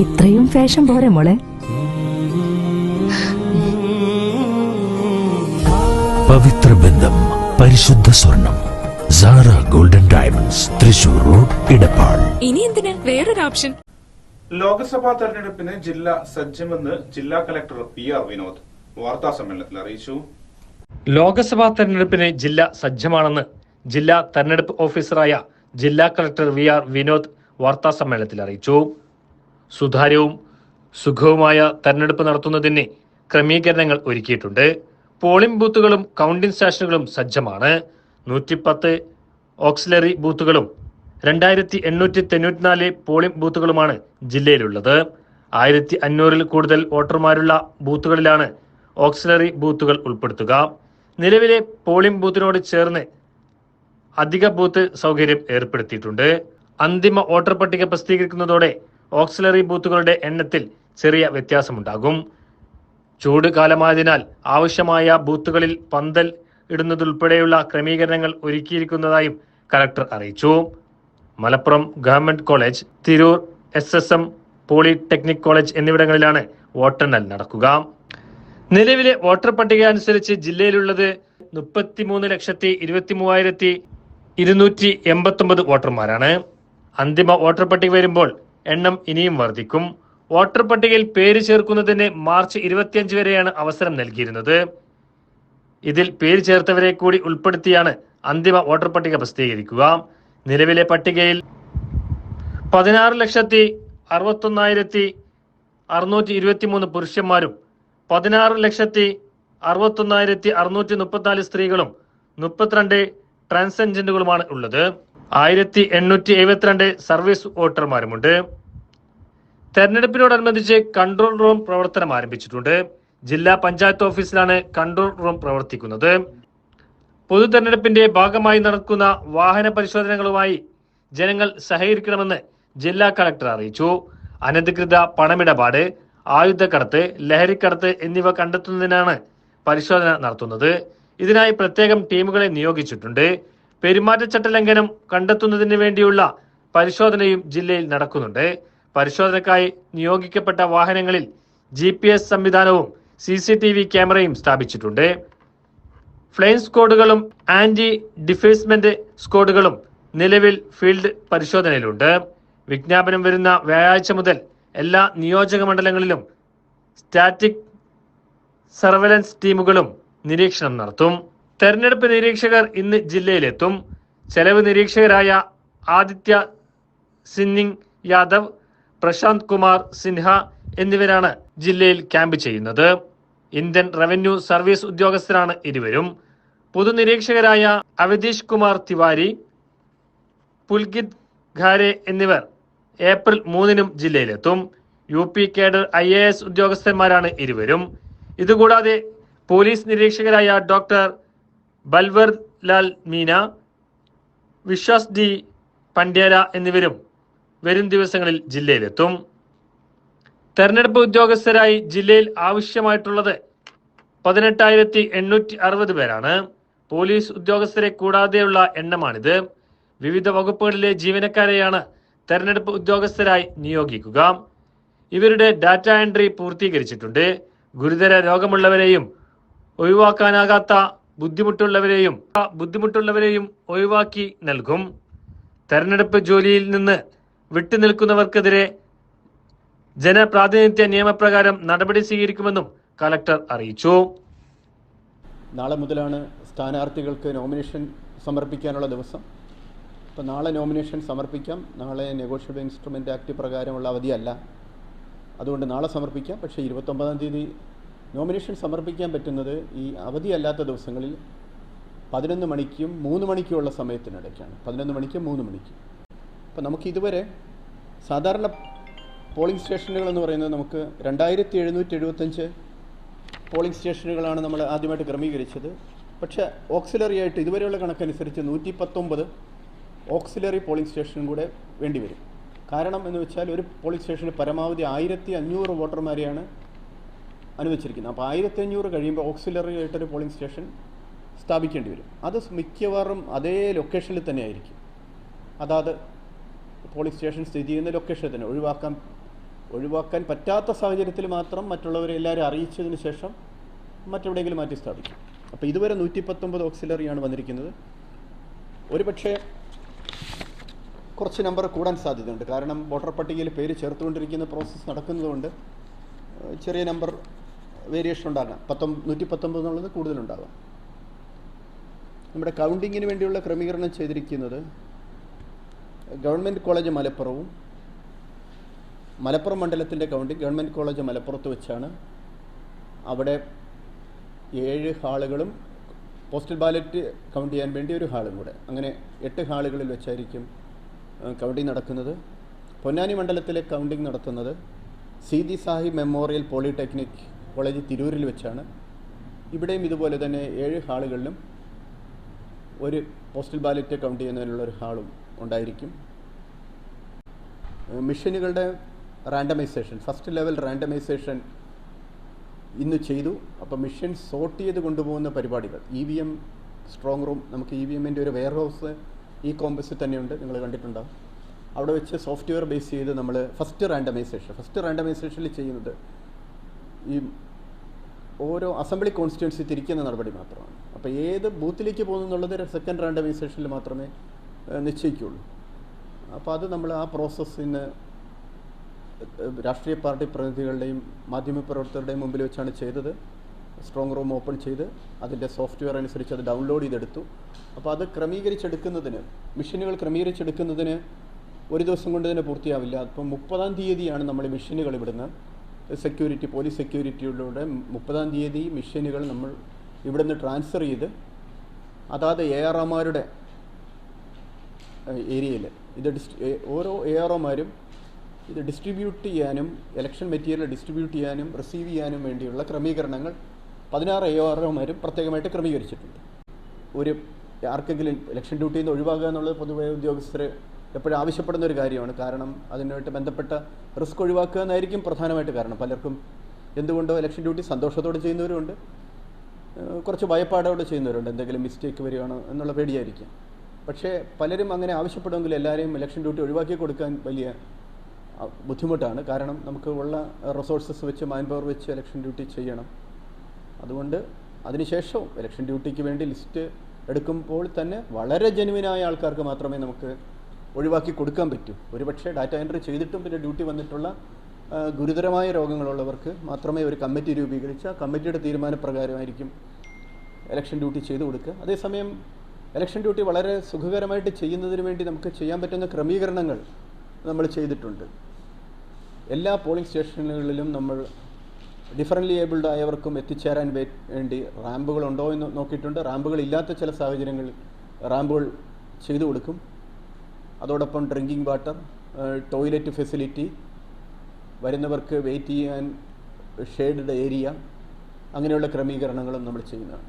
ഇത്രയും ഫാഷൻ പോരെ മോളെ. പവിത്ര ബന്ധം പരിശുദ്ധ സ്വർണം Sara golden diamonds Thrissur road Edappal ഇനി എന്തിന്? വേറൊരു ഓപ്ഷൻ. ലോക്സഭാ തെരഞ്ഞെടുപ്പിന് ജില്ല സജ്ജമെന്ന് ജില്ലാ കലക്ടർ പി ആർ വിനോദ്. വാർത്താ സമ്മേളനത്തിൽ അറിയിച്ചു. ലോക്സഭാ തെരഞ്ഞെടുപ്പിന് ജില്ല സജ്ജമാണെന്ന് ജില്ലാ തെരഞ്ഞെടുപ്പ് ഓഫീസറായ ജില്ലാ കളക്ടർ വി ആർ വിനോദ് വാർത്താ സമ്മേളനത്തിൽ അറിയിച്ചു. സുതാര്യവും സുഖവുമായ തെരഞ്ഞെടുപ്പ് നടത്തുന്നതിന് ക്രമീകരണങ്ങൾ ഒരുക്കിയിട്ടുണ്ട്. പോളിംഗ് ബൂത്തുകളും കൗണ്ടിംഗ് സ്റ്റേഷനുകളും സജ്ജമാണ്. നൂറ്റിപ്പത്ത് ഓക്സിലറി ബൂത്തുകളും രണ്ടായിരത്തി എണ്ണൂറ്റി തൊണ്ണൂറ്റിനാല് പോളിംഗ് ബൂത്തുകളുമാണ് ജില്ലയിലുള്ളത്. ആയിരത്തി അഞ്ഞൂറിൽ കൂടുതൽ വോട്ടർമാരുള്ള ബൂത്തുകളിലാണ് ഓക്സിലറി ബൂത്തുകൾ ഉൾപ്പെടുത്തുക. നിലവിലെ പോളിംഗ് ബൂത്തിനോട് ചേർന്ന് അധിക ബൂത്ത് സൗകര്യം ഏർപ്പെടുത്തിയിട്ടുണ്ട്. അന്തിമ വോട്ടർ പട്ടിക പ്രസിദ്ധീകരിക്കുന്നതോടെ ഓക്സിലറി ബൂത്തുകളുടെ എണ്ണത്തിൽ ചെറിയ വ്യത്യാസമുണ്ടാകും. ചൂട് കാലമായതിനാൽ ആവശ്യമായ ബൂത്തുകളിൽ പന്തൽ ഇടുന്നതുൾപ്പെടെയുള്ള ക്രമീകരണങ്ങൾ ഒരുക്കിയിരിക്കുന്നതായും കലക്ടർ അറിയിച്ചു. Malappuram government college Tirur S S M polytechnic college എന്നിവിടങ്ങളിലാണ് വോട്ടെണ്ണൽ നടക്കുക. നിലവിലെ വോട്ടർ പട്ടിക അനുസരിച്ച് ജില്ലയിലുള്ളത് മുപ്പത്തിമൂന്ന് ലക്ഷത്തി ഇരുപത്തി മൂവായിരത്തി ഇരുന്നൂറ്റി എൺപത്തി ഒമ്പത് വോട്ടർമാരാണ്. അന്തിമ വോട്ടർ പട്ടിക വരുമ്പോൾ എണ്ണം ഇനിയും വർദ്ധിക്കും. വോട്ടർ പട്ടികയിൽ പേര് ചേർക്കുന്നതിന് മാർച്ച് ഇരുപത്തിയഞ്ച് വരെയാണ് അവസരം നൽകിയിരുന്നത്. ഇതിൽ പേര് ചേർത്തവരെ കൂടി ഉൾപ്പെടുത്തിയാണ് അന്തിമ വോട്ടർ പട്ടിക പ്രസിദ്ധീകരിക്കുക. നിലവിലെ പട്ടികയിൽ പതിനാറ് ലക്ഷത്തി അറുപത്തൊന്നായിരത്തി അറുന്നൂറ്റി ഇരുപത്തി മൂന്ന് പുരുഷന്മാരും പതിനാറ് ലക്ഷത്തി അറുപത്തൊന്നായിരത്തി അറുന്നൂറ്റി മുപ്പത്തിനാല് സ്ത്രീകളും മുപ്പത്തിരണ്ട് ട്രാൻസ്ജെൻഡറുകളുമാണ് ഉള്ളത്. ആയിരത്തി എണ്ണൂറ്റി എഴുപത്തിരണ്ട് സർവീസ് വോട്ടർമാരുമുണ്ട്. തെരഞ്ഞെടുപ്പിനോടനുബന്ധിച്ച് കൺട്രോൾ റൂം പ്രവർത്തനം ആരംഭിച്ചിട്ടുണ്ട്. ജില്ലാ പഞ്ചായത്ത് ഓഫീസിലാണ് കൺട്രോൾ റൂം പ്രവർത്തിക്കുന്നത്. പൊതു തെരഞ്ഞെടുപ്പിന്റെ ഭാഗമായി നടക്കുന്ന വാഹന പരിശോധനകളുമായി ജനങ്ങൾ സഹകരിക്കണമെന്ന് ജില്ലാ കളക്ടർ അറിയിച്ചു. അനധികൃത പണമിടപാട് ആയുധക്കടത്ത് ലഹരിക്കടത്ത് എന്നിവ കണ്ടെത്തുന്നതിനാണ് പരിശോധന നടത്തുന്നത്. ഇതിനായി പ്രത്യേകം ടീമുകളെ നിയോഗിച്ചിട്ടുണ്ട്. പെരുമാറ്റച്ചട്ട ലംഘനം കണ്ടെത്തുന്നതിന് വേണ്ടിയുള്ള പരിശോധനയും ജില്ലയിൽ നടക്കുന്നുണ്ട്. പരിശോധനക്കായി നിയോഗിക്കപ്പെട്ട വാഹനങ്ങളിൽ ജി സംവിധാനവും സി സി ടി വി ക്യാമറയും സ്ഥാപിച്ചിട്ടുണ്ട്. ഫ്ലൈൻ സ്ക്വാഡുകളും ആന്റി ഡിഫേസ്മെന്റ് സ്ക്വാഡുകളും നിലവിൽ ഫീൽഡ് പരിശോധനയിലുണ്ട്. വിജ്ഞാപനം വരുന്ന വ്യാഴാഴ്ച മുതൽ എല്ലാ നിയോജക മണ്ഡലങ്ങളിലും സ്റ്റാറ്റിക് സർവലൻസ് ടീമുകളും നിരീക്ഷണം നടത്തും. തെരഞ്ഞെടുപ്പ് നിരീക്ഷകർ ഇന്ന് ജില്ലയിലെത്തും. ചെലവ് നിരീക്ഷകരായ ആദിത്യ സിന്നിങ് യാദവ് പ്രശാന്ത് കുമാർ സിൻഹ എന്നിവരാണ് ജില്ലയിൽ ക്യാമ്പ് ചെയ്യുന്നത്. ഇന്ത്യൻ റവന്യൂ സർവീസ് ഉദ്യോഗസ്ഥരാണ് ഇരുവരും. പൊതുനിരീക്ഷകരായ അവധീഷ് കുമാർ തിവാരി പുൽകിത് ഖാരെ എന്നിവർ ഏപ്രിൽ മൂന്നിനും ജില്ലയിലെത്തും. U P cadre I A S ഉദ്യോഗസ്ഥന്മാരാണ് ഇരുവരും. ഇതുകൂടാതെ പോലീസ് നിരീക്ഷകരായ ഡോക്ടർ ബൽവർ ലാൽ മീന വിശ്വാസ് ഡി പണ്ഡ്യാര എന്നിവരും വരും ദിവസങ്ങളിൽ ജില്ലയിലെത്തും. തെരഞ്ഞെടുപ്പ് ഉദ്യോഗസ്ഥരായി ജില്ലയിൽ ആവശ്യമായിട്ടുള്ളത് പതിനെട്ടായിരത്തി എണ്ണൂറ്റി അറുപത് പേരാണ്. പോലീസ് ഉദ്യോഗസ്ഥരെ കൂടാതെയുള്ള എണ്ണമാണിത്. വിവിധ വകുപ്പുകളിലെ ജീവനക്കാരെയാണ് തെരഞ്ഞെടുപ്പ് ഉദ്യോഗസ്ഥരായി നിയോഗിക്കുക. ഇവരുടെ ഡാറ്റ എൻട്രി പൂർത്തീകരിച്ചിട്ടുണ്ട്. ഗുരുതര രോഗമുള്ളവരെയും ഒഴിവാക്കാനാകാത്ത ബുദ്ധിമുട്ടുള്ളവരെയും ബുദ്ധിമുട്ടുള്ളവരെയും ഒഴിവാക്കി നൽകും. തെരഞ്ഞെടുപ്പ് ജോലിയിൽ നിന്ന് വിട്ടുനിൽക്കുന്നവർക്കെതിരെ ജനപ്രാതിനിധ്യ നിയമപ്രകാരം നടപടി സ്വീകരിക്കുമെന്നും കലക്ടർ അറിയിച്ചു. നാളെ മുതലാണ് സ്ഥാനാർത്ഥികൾക്ക് നോമിനേഷൻ സമർപ്പിക്കാനുള്ള ദിവസം. അപ്പോൾ നാളെ നോമിനേഷൻ സമർപ്പിക്കാം. നാളെ നെഗോഷ്യബിൾ ഇൻസ്ട്രുമെന്റ് ആക്ട് പ്രകാരമുള്ള അവധിയല്ല. അതുകൊണ്ട് നാളെ സമർപ്പിക്കാം. പക്ഷേ ഇരുപത്തൊമ്പതാം തീയതി നോമിനേഷൻ സമർപ്പിക്കാൻ പറ്റുന്നത് ഈ അവധിയല്ലാത്ത ദിവസങ്ങളിൽ പതിനൊന്ന് മണിക്കും മൂന്ന് മണിക്കുമുള്ള സമയത്തിനിടയ്ക്കാണ്. പതിനൊന്ന് മണിക്കും മൂന്ന് മണിക്കും. അപ്പോൾ നമുക്ക് ഇതുവരെ സാധാരണ പോളിംഗ് സ്റ്റേഷനുകൾ എന്ന് പറയുന്നത് നമുക്ക് രണ്ടായിരത്തി എഴുന്നൂറ്റി എഴുപത്തഞ്ച് പോളിംഗ് സ്റ്റേഷനുകളാണ് നമ്മൾ ആദ്യമായിട്ട് ക്രമീകരിച്ചത്. പക്ഷേ ഓക്സിലറി ആയിട്ട് ഇതുവരെയുള്ള കണക്കനുസരിച്ച് നൂറ്റി പത്തൊമ്പത് ഓക്സിലറി പോളിംഗ് സ്റ്റേഷനും കൂടെ വേണ്ടി വരും. കാരണം എന്ന് വെച്ചാൽ ഒരു പോളിംഗ് സ്റ്റേഷന് പരമാവധി ആയിരത്തി അഞ്ഞൂറ് വോട്ടർമാരെയാണ് അനുവദിച്ചിരിക്കുന്നത്. അപ്പോൾ ആയിരത്തി അഞ്ഞൂറ് കഴിയുമ്പോൾ ഓക്സിലറി ആയിട്ടൊരു പോളിംഗ് സ്റ്റേഷൻ സ്ഥാപിക്കേണ്ടി വരും. അത് മിക്കവാറും അതേ ലൊക്കേഷനിൽ തന്നെ ആയിരിക്കും. അതാത് പോളിംഗ് സ്റ്റേഷൻ സ്ഥിതി ചെയ്യുന്ന ലൊക്കേഷനിൽ തന്നെ ഒഴിവാക്കാൻ ഒഴിവാക്കാൻ പറ്റാത്ത സാഹചര്യത്തിൽ മാത്രം മറ്റുള്ളവരെ എല്ലാവരും അറിയിച്ചതിന് ശേഷം മറ്റെവിടെയെങ്കിലും മാറ്റി സ്ഥാപിക്കും. അപ്പോൾ ഇതുവരെ നൂറ്റി പത്തൊമ്പത് ഓക്സിലറിയാണ് വന്നിരിക്കുന്നത്. ഒരു പക്ഷേ കുറച്ച് നമ്പർ കൂടാൻ സാധ്യതയുണ്ട്. കാരണം വോട്ടർ പട്ടികയിൽ പേര് ചേർത്തുകൊണ്ടിരിക്കുന്ന പ്രോസസ്സ് നടക്കുന്നതുകൊണ്ട് ചെറിയ നമ്പർ വേരിയേഷൻ ഉണ്ടാകാം പത്തൊമ്പ നൂറ്റി പത്തൊമ്പത് എന്നുള്ളത് കൂടുതലുണ്ടാകാം നമ്മുടെ കൗണ്ടിങ്ങിന് വേണ്ടിയുള്ള ക്രമീകരണം ചെയ്തിരിക്കുന്നത് ഗവൺമെന്റ് കോളേജ് മലപ്പുറവും മലപ്പുറം മണ്ഡലത്തിന്റെ കൗണ്ടിങ് ഗവൺമെന്റ് കോളേജ് മലപ്പുറത്ത് വെച്ചാണ് അവിടെ ഏഴ് ഹാളുകളും പോസ്റ്റൽ ബാലറ്റ് കൗണ്ട് ചെയ്യാൻ വേണ്ടി ഒരു ഹാളും കൂടെ. അങ്ങനെ എട്ട് ഹാളുകളിൽ വെച്ചായിരിക്കും കൗണ്ടിങ് നടക്കുന്നത്. പൊന്നാനി മണ്ഡലത്തിലെ കൗണ്ടിങ് നടത്തുന്നത് Seethi Sahib memorial polytechnic college തിരൂരിൽ വെച്ചാണ്. ഇവിടെയും ഇതുപോലെ തന്നെ ഏഴ് ഹാളുകളിലും ഒരു പോസ്റ്റൽ ബാലറ്റ് കൗണ്ട് ചെയ്യുന്നതിനുള്ള ഒരു ഹാളും ഉണ്ടായിരിക്കും. മിഷനുകളുടെ റാൻഡമൈസേഷൻ ഫസ്റ്റ് ലെവൽ റാൻഡമൈസേഷൻ ഇന്ന് ചെയ്തു. അപ്പോൾ മിഷൻ സോർട്ട് ചെയ്ത് കൊണ്ടുപോകുന്ന പരിപാടികൾ E V M strong room നമുക്ക് ഇ വി എമ്മിന്റെ ഒരു വെയർ ഹൗസ് ഈ കോമ്പസിൽ തന്നെയുണ്ട്. നിങ്ങൾ കണ്ടിട്ടുണ്ടാവും അവിടെ വെച്ച് സോഫ്റ്റ്വെയർ ബേസ് ചെയ്ത് നമ്മൾ ഫസ്റ്റ് റാൻഡമൈസേഷൻ ഫസ്റ്റ് റാൻഡമൈസേഷനിൽ ചെയ്യുന്നത് ഈ ഓരോ അസംബ്ലി കോൺസ്റ്റിറ്റ്യൻസി തിരിക്കുന്ന നടപടി മാത്രമാണ്. അപ്പോൾ ഏത് ബൂത്തിലേക്ക് പോകുന്നു എന്നുള്ളത് സെക്കൻഡ് റാൻഡമൈസേഷനിൽ മാത്രമേ നിശ്ചയിക്കുകയുള്ളൂ അപ്പോൾ അത് നമ്മൾ ആ പ്രോസസ്സിന് രാഷ്ട്രീയ പാർട്ടി പ്രതിനിധികളുടെയും മാധ്യമപ്രവർത്തകരുടെയും മുമ്പിൽ വെച്ചാണ് ചെയ്തത്. സ്ട്രോങ് റൂം ഓപ്പൺ ചെയ്ത് അതിന്റെ സോഫ്റ്റ്വെയർ അനുസരിച്ച് അത് ഡൗൺലോഡ് ചെയ്തെടുത്തു. അപ്പോൾ അത് ക്രമീകരിച്ചെടുക്കുന്നതിന് മെഷീനുകൾ ക്രമീകരിച്ചെടുക്കുന്നതിന് ഒരു ദിവസം കൊണ്ട് തന്നെ പൂർത്തിയാവില്ല. അപ്പം മുപ്പതാം തീയതിയാണ് നമ്മൾ മിഷനുകൾ ഇവിടുന്ന് സെക്യൂരിറ്റി പോലീസ് സെക്യൂരിറ്റിയിലൂടെ മുപ്പതാം തീയതി മെഷീനുകൾ നമ്മൾ ഇവിടുന്ന് ട്രാൻസ്ഫർ ചെയ്ത് അതാത് എ ആർ ഒമാരുടെ ഏരിയയിൽ ഇത് ഡിസ്ട്രി ഓരോ എ ആർ ഒമാരും ഇത് ഡിസ്ട്രിബ്യൂട്ട് ചെയ്യാനും ഇലക്ഷൻ മെറ്റീരിയൽ ഡിസ്ട്രിബ്യൂട്ട് ചെയ്യാനും റിസീവ് ചെയ്യാനും വേണ്ടിയുള്ള ക്രമീകരണങ്ങൾ പതിനാറ് എ ആർ ഒമാരും പ്രത്യേകമായിട്ട് ക്രമീകരിച്ചിട്ടുണ്ട്. ഒരു ആർക്കെങ്കിലും ഇലക്ഷൻ ഡ്യൂട്ടിയിൽ നിന്ന് ഒഴിവാകുക എന്നുള്ളത് പൊതുവെ ഉദ്യോഗസ്ഥർ എപ്പോഴും ആവശ്യപ്പെടുന്ന ഒരു കാര്യമാണ്. കാരണം അതിനായിട്ട് ബന്ധപ്പെട്ട റിസ്ക് ഒഴിവാക്കുക എന്നായിരിക്കും പ്രധാനമായിട്ട് കാരണം. പലർക്കും എന്തുകൊണ്ടോ ഇലക്ഷൻ ഡ്യൂട്ടി സന്തോഷത്തോടെ ചെയ്യുന്നവരുണ്ട് കുറച്ച് ഭയപ്പാടോടെ ചെയ്യുന്നവരുണ്ട്. എന്തെങ്കിലും മിസ്റ്റേക്ക് വരികയാണോ എന്നുള്ള പേടിയായിരിക്കും. പക്ഷേ പലരും അങ്ങനെ ആവശ്യപ്പെടുമെങ്കിൽ എല്ലാവരെയും ഇലക്ഷൻ ഡ്യൂട്ടി ഒഴിവാക്കി കൊടുക്കാൻ വലിയ ബുദ്ധിമുട്ടാണ്. കാരണം നമുക്ക് ഉള്ള റിസോഴ്സസ് വെച്ച് മാൻ പവർ വെച്ച് ഇലക്ഷൻ ഡ്യൂട്ടി ചെയ്യണം. അതുകൊണ്ട് അതിനുശേഷവും ഇലക്ഷൻ ഡ്യൂട്ടിക്ക് വേണ്ടി ലിസ്റ്റ് എടുക്കുമ്പോൾ തന്നെ വളരെ ജെനുവിനായ ആൾക്കാർക്ക് മാത്രമേ നമുക്ക് ഒഴിവാക്കി കൊടുക്കാൻ പറ്റൂ. ഒരുപക്ഷെ ഡാറ്റ എൻട്രി ചെയ്തിട്ടും പിന്നെ ഡ്യൂട്ടി വന്നിട്ടുള്ള ഗുരുതരമായ രോഗങ്ങളുള്ളവർക്ക് മാത്രമേ ഒരു കമ്മിറ്റി രൂപീകരിച്ച് കമ്മിറ്റിയുടെ തീരുമാനപ്രകാരമായിരിക്കും ഇലക്ഷൻ ഡ്യൂട്ടി ചെയ്തു കൊടുക്കുക. അതേസമയം ഇലക്ഷൻ ഡ്യൂട്ടി വളരെ സുഖകരമായിട്ട് ചെയ്യുന്നതിന് വേണ്ടി നമുക്ക് ചെയ്യാൻ പറ്റുന്ന ക്രമീകരണങ്ങൾ നമ്മൾ ചെയ്തിട്ടുണ്ട്. എല്ലാ പോളിംഗ് സ്റ്റേഷനുകളിലും നമ്മൾ ഡിഫറന്റ്ലി ഏബിൾഡ് ആയവർക്കും എത്തിച്ചേരാൻ വേണ്ടി റാമ്പുകൾ ഉണ്ടോ എന്ന് നോക്കിയിട്ടുണ്ട്. റാമ്പുകൾ ഇല്ലാത്ത ചില സാഹചര്യങ്ങളിൽ റാമ്പുകൾ ചെയ്തു കൊടുക്കും. അതോടൊപ്പം ഡ്രിങ്കിങ് വാട്ടർ ടോയ്ലറ്റ് ഫെസിലിറ്റി വരുന്നവർക്ക് വെയിറ്റ് ചെയ്യാൻ ഷെയ്ഡ് ഏരിയ അങ്ങനെയുള്ള ക്രമീകരണങ്ങളും നമ്മൾ ചെയ്യുന്നതാണ്.